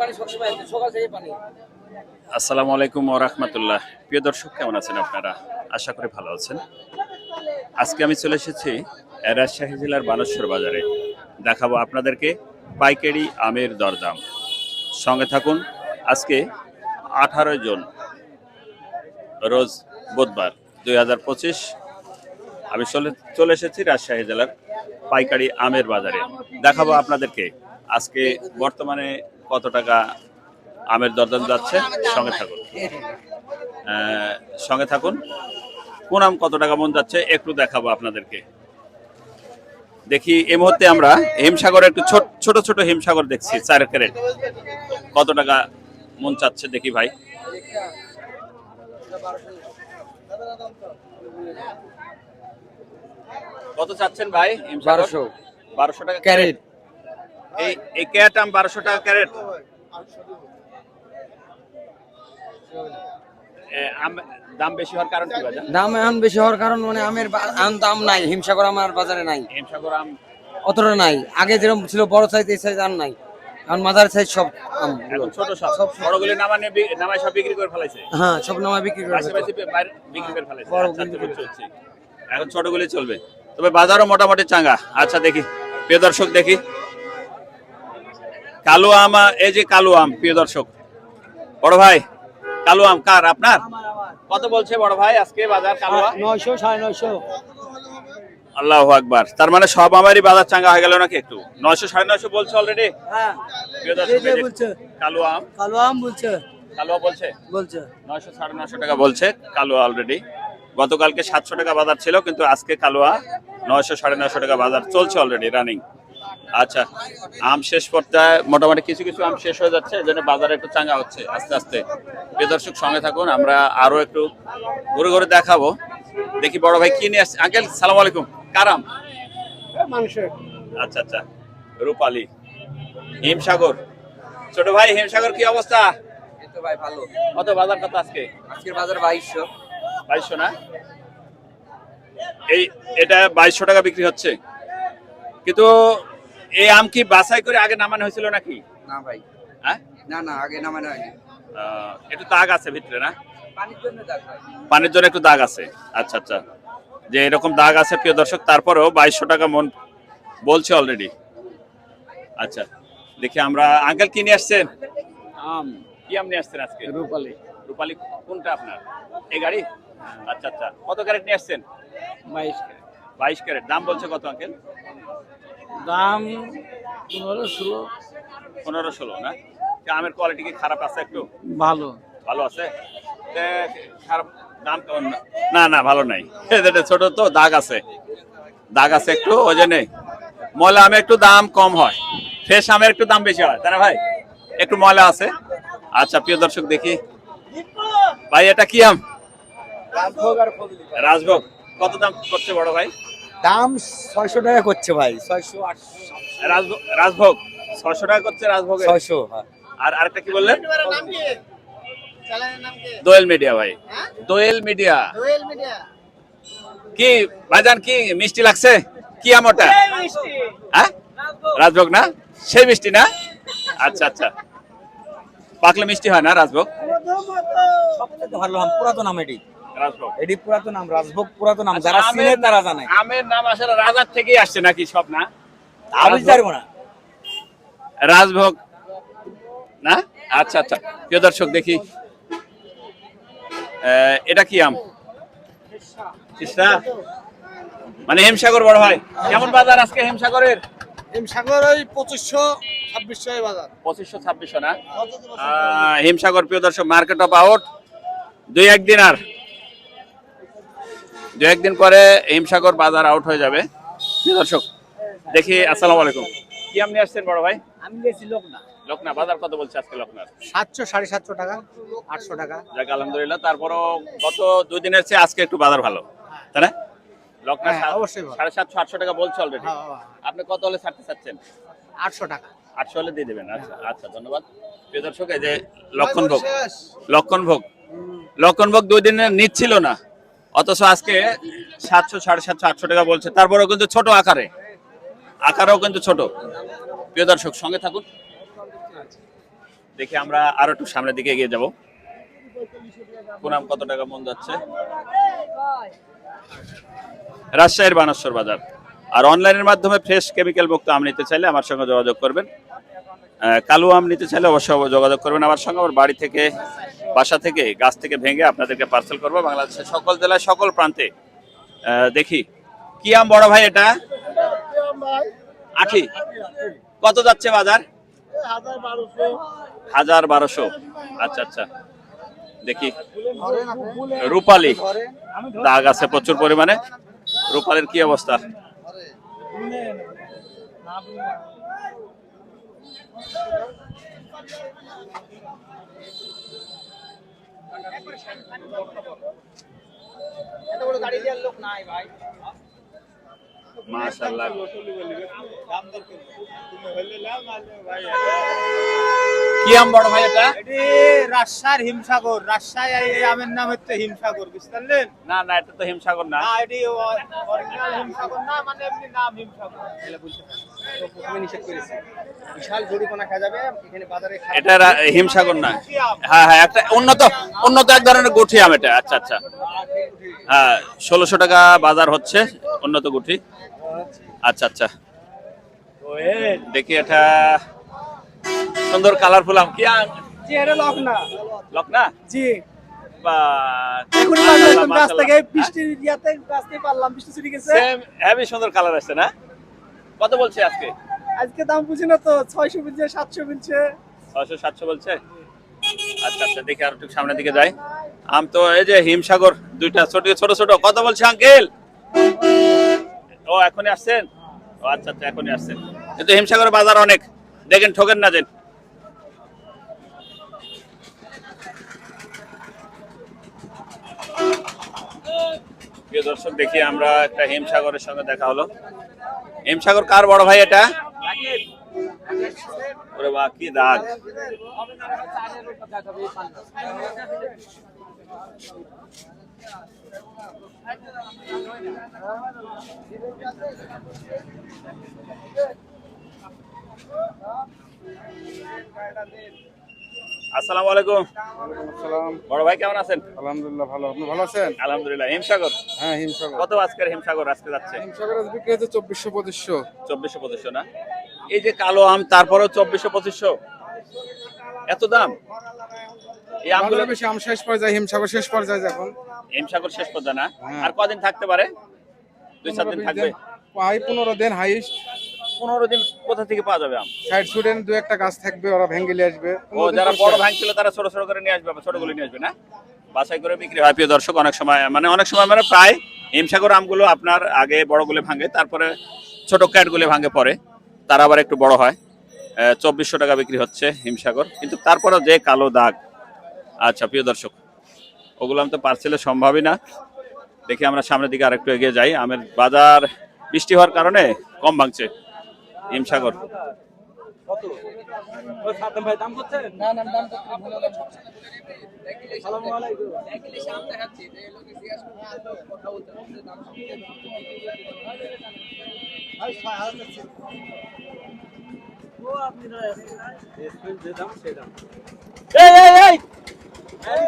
পানি সবসময় সকাল থেকে পানি। আসসালামু আলাইকুম রহমতুল্লাহ। প্রিয় দর্শক, কেমন আছেন আপনারা? আশা করি ভালো আছেন। আজকে আমি চলে এসেছি রাজশাহী জেলার বানেশ্বর বাজারে। দেখাবো আপনাদেরকে পাইকারি আমের দরদাম। সঙ্গে থাকুন, আজকে আঠারো জুন রোজ বুধবার দুই হাজার পঁচিশ। আমি চলে চলে এসেছি রাজশাহী জেলার পাইকারি আমের বাজারে। দেখাবো আপনাদেরকে আজকে বর্তমানে কত টাকা আমের দরদাম যাচ্ছে? সঙ্গে থাকুন। সঙ্গে থাকুন। কোন আম কত টাকা মন যাচ্ছে? একটু দেখাবো আপনাদেরকে। দেখি এই মুহূর্তে আমরা হিমসাগর একটু ছোট ছোট ছোট হিমসাগর দেখছি চার ক্যারেট কত টাকা মন চাচ্ছে? দেখি ভাই। কত চাচ্ছেন ভাই বারোশো। বারোশো টাকা ক্যারেট। এই এই ক্যারেট আম বারোশো টাকা ক্যারেট। দাম বেশি হওয়ার কারণ কি বাজার? দাম এখন বেশি হওয়ার কারণ মানে আমের দাম নাই হিমসাগর বাজারে নাই। হিমসাগর আম অতটা নাই। আগে যেরকম ছিল বড় সাইজ এই সাইজ আর নাই। এখন মাদার সাইজ সব আম। ছোট সব। বড়গুলি নামানে নামায় সব বিক্রি করে ফেলাইছে। হ্যাঁ সব নামা বিক্রি করে বিক্রি করে ফেলাইছে। বড় আচ্ছা, আচ্ছা। এখন ছোটগুলি চলবে। তবে বাজারও মোটামুটি চাঙ্গা। আচ্ছা দেখি। প্রিয় দর্শক দেখি। কালো আম এই যে কালো আম প্রিয় দর্শক। বড় ভাই কালো আম কার? আপনার? কত বলছে বড় ভাই আজকে বাজার কালো আম? নয়শো সাড়ে নয়শো। আল্লাহ আকবার। তার মানে সব আমারই বাজার চাঙ্গা হয়ে গেল নাকি একটু? নয়শো সাড়ে নয়শো বলছে অলরেডি হ্যাঁ। কালো আম? কালো আম বলছে। কালো বলছে? বলছে। নয়শো সাড়ে নয়শো টাকা বলছে কালোয়া অলরেডি গতকালকে সাতশো টাকা বাজার ছিল কিন্তু আজকে কালোয়া নয়শো সাড়ে নয়শো টাকা বাজার চলছে অলরেডি রানিং আচ্ছা আম শেষ পর্যায়ে মোটামুটি কিছু কিছু আম শেষ হয়ে যাচ্ছে এই জন্য বাজারে একটু চাঙ্গা হচ্ছে আস্তে আস্তে। প্রিয় দর্শক সঙ্গে থাকুন আমরা আরও একটু ঘুরে ঘুরে দেখাবো। দেখি বড় ভাই কি নিয়ে আসছে। আঙ্কেল সালাম আলাইকুম। কারাম মানুষের। আচ্ছা আচ্ছা। রূপালী। হিমসাগর। ছোট ভাই হিমসাগর কি অবস্থা? তো ভাই ভালো। কত বাজার কত আজকে? আজকের বাজার বাইশশো। বাইশশো না? এই এটা বাইশশো টাকা বিক্রি হচ্ছে। কিন্তু এই আম কি বাছাই করে আগে নামানো হয়েছিল নাকি? না ভাই। হ্যাঁ? না না আগে নামানো হয়নি। একটু দাগ আছে ভিতরে না? পানির জন্য একটু দাগ আছে। আচ্ছা আচ্ছা। যে এরকম দাগ আছে প্রিয় দর্শক তারপরেও বাইশশো টাকা মন বলছে অলরেডি আচ্ছা দেখি আমরা আঙ্কেল কি নিয়ে আসছেন? আম। কি আম নিয়ে আসছেন আজকে? রূপালি। রূপালী কোনটা আপনার? এই গাড়ি? আচ্ছা আচ্ছা। কত ক্যারেট নিয়ে আসছেন? বাইশ বাইশ ক্যারেট। দাম বলছে কত আঙ্কেল? দাম পনেরো ষোলো। পনেরো ষোলো না? আমের কোয়ালিটি কি খারাপ আছে একটু? ভালো। ভালো আছে? তে খারাপ দাম কেমন? না? না না ভালো নাই। এটা ছোট তো দাগ আছে। দাগ আছে একটু ওই জন্যে। ময়লা আমের একটু দাম কম হয়। ফ্রেশ আমের একটু দাম বেশি হয় তাই না ভাই? একটু ময়লা আছে। আচ্ছা প্রিয় দর্শক দেখি। ভাই এটা কি আম? রাজভোগ। কত দাম করছে বড় ভাই? দাম ছয়শো টাকা করছে ভাই ছয়শো আটশো রাজভোগ রাজভোগ ছশো টাকা করছে রাজভোগ। ছয়শো আর আরেকটা কি বললেন? দোয়েল মিডিয়া ভাই। দোয়েল মিডিয়া। কি ভাইজান কি মিষ্টি লাগছে? কি আম ওটা হ্যাঁ? রাজভোগ। না? সেই মিষ্টি না? আচ্ছা আচ্ছা। পাকলে মিষ্টি হয় না রাজভোগ? সবচেয়ে ভালো পুরাতন নাম এটি। এটি পুরাতন নাম রাজভোগ পুরাতন নাম যারা আচ্ছা, চিনে আমের- তারা জানে। আমের নাম আসলে রাজার থেকেই আসছে নাকি সব না? আমি জানব না। রাজভোগ। না? আচ্ছা আচ্ছা। প্রিয় দর্শক দেখি। আহ, এটা কি আম? মানে হেমসাগর বড় ভাই কেমন বাজার আজকে হেমসাগরের? সাগর ওই পঁচিশশো ছাব্বিশশো বাজার। পঁচিশশো ছাব্বিশশো না? আহ, হিমসাগর প্রিয় দর্শক মার্কেট অফ আউট। দুই একদিন আর। দুই একদিন পরে হিমসাগর বাজার আউট হয়ে যাবে। দর্শক দেখি আসসালামু আলাইকুম। কি আম নিয়ে আসছেন বড় ভাই? আমি গেছি লোক না লখনা বাজার কত বলছে আজকে লখনার সাতশো সাড়ে সাতশো টাকা আটশো টাকা। যাক আলহামদুলিল্লাহ তারপরও গত দুই দিনের চেয়ে আজকে একটু বাজার ভালো। তাই না? লখনা হ্যাঁ, অবশ্যই সাড়ে সাতশো আটশো টাকা বলছে অলরেডি হ্যাঁ। আপনি কত হলে ছাড়তে চাচ্ছেন? আটশো টাকা। আটশো হলে দিয়ে দেবেন আচ্ছা আচ্ছা ধন্যবাদ। প্রিয় দর্শক এই যে লক্ষণ ভোগ। লক্ষণ ভোগ। লক্ষণ ভোগ দুই দিনের নিচ্ছিল না। অথচ আজকে সাতশো, সাড়ে সাতশো, আটশো টাকা বলছে। তারপরেও কিন্তু ছোট আকারে। আকারেও কিন্তু ছোট। প্রিয় দর্শক, সঙ্গে থাকুন। দেখি আমরা আরও একটু সামনের দিকে এগিয়ে যাব। পুনাম কত টাকা মন যাচ্ছে? রাজশাহীর বানেশ্বর বাজার। আর অনলাইনের মাধ্যমে ফ্রেশ কেমিক্যাল মুক্ত আম নিতে চাইলে আমার সঙ্গে যোগাযোগ করবেন। কালো আম নিতে চাইলে অবশ্যই যোগাযোগ করবেন। আমার সঙ্গে আমার বাড়ি থেকে বাসা থেকে, গাছ থেকে ভেঙে আপনাদেরকে পার্সেল করব। বাংলাদেশের সকল জেলায়, সকল প্রান্তে দেখি। কি আম বড় ভাই এটা? আঠি। কত যাচ্ছে বাজার? হাজার বারোশো। আচ্ছা আচ্ছা। দেখি। রূপালি। দাগ আছে প্রচুর পরিমাণে। রূপালির কি অবস্থা? মাশাআল্লাহ। কি আম বড় ভাই এটা? এটি রাজশাহীর হিমসাগর। রাজশাহী এই আমের নাম হচ্ছে হিমসাগর বুঝতে না না এটা তো হিমসাগর না। না এটি অরিজিনাল হিমসাগর না মানে এমনি নাম হিমসাগর। প্রথমে নিষেধ করেছি। বিশাল জরিমানা খাওয়া যাবে এখানে বাজারে এটা হিমসাগর না? হ্যাঁ হ্যাঁ একটা উন্নত উন্নত এক ধরনের গুঠি আম এটা। আচ্ছা আচ্ছা। হ্যাঁ ষোলোশো টাকা বাজার হচ্ছে উন্নত গুঠি আচ্ছা আচ্ছা। দেখি এটা সুন্দর কালারফুল আম। কি আম? জি এটা লক লকনা জি। বা এখন থেকে বৃষ্টির ইয়াতে গাছ থেকে পারলাম বৃষ্টি ছুটি গেছে। সেম হেভি সুন্দর কালার আসছে না? কত বলছে আজকে? আজকে দাম বুঝি না তো ছয়শো বিলছে সাতশো বিলছে। ছয়শো সাতশো বলছে? আচ্ছা আচ্ছা দেখি আর একটু সামনের দিকে যাই। আম তো এই যে হিমসাগর দুইটা ছোট ছোট ছোট। কত বলছে আঙ্কেল? ও এখনই আসছেন? ও আচ্ছা আচ্ছা এখনই আসছেন। কিন্তু হিমসাগরের বাজার অনেক। দেখেন ঠকেন না যেন। প্রিয় দর্শক, দেখি আমরা একটা হিমসাগরের সঙ্গে দেখা হলো। হিমসাগর কার বড় ভাই এটা? ওরে বা কি দাগ। আসসালামু আলাইকুম। সালাম বড় ভাই কেমন আছেন? আলহামদুলিল্লাহ ভালো। আপনি ভালো আছেন? আলহামদুলিল্লাহ। হিমসাগর? হ্যাঁ হিমসাগর। কত আজকের হিমসাগর আজকে যাচ্ছে? হিমসাগর আজ বিক্রি হচ্ছে চব্বিশশো পঁচিশশো। চব্বিশশো পঁচিশশো না? এই যে কালো আম তারপরেও চব্বিশশো পঁচিশশো। এত দাম? এই আমগুলো বেশি আম শেষ পর্যায়ে হিমসাগর শেষ পর্যায়ে এখন। হিমসাগর শেষ পর্যন্ত না? হ্যাঁ। আর কদিন থাকতে পারে? দুই চার দিন থাকবে? হাই পনেরো দিন হাইস্ট পনেরো দিন কোথা থেকে পাওয়া যাবে আম? সাইড স্টুডেন্ট দু একটা গাছ থাকবে ওরা ভেঙে নিয়ে আসবে। ও যারা বড় ভাঙছিল তারা ছোট ছোট করে নিয়ে আসবে ছোটগুলো নিয়ে আসবে না? বাছাই করে বিক্রি হয়। প্রিয় দর্শক অনেক সময় মানে অনেক সময় মানে প্রায় হিমসাগর আমগুলো আপনার আগে বড়গুলো ভাঙে তারপরে ছোট ক্যাটগুলো ভাঙে পরে। তার আবার একটু বড় হয়। চব্বিশশো টাকা বিক্রি হচ্ছে হিমসাগর। কিন্তু তারপরে যে কালো দাগ। আচ্ছা প্রিয় দর্শক ওগুলো আমি তো পার্সেলে সম্ভবই না। দেখি আমরা সামনের দিকে আরেকটু এগিয়ে যাই। আমের বাজার বৃষ্টি হওয়ার কারণে কম ভাঙছে। হিমসাগর এই এই এই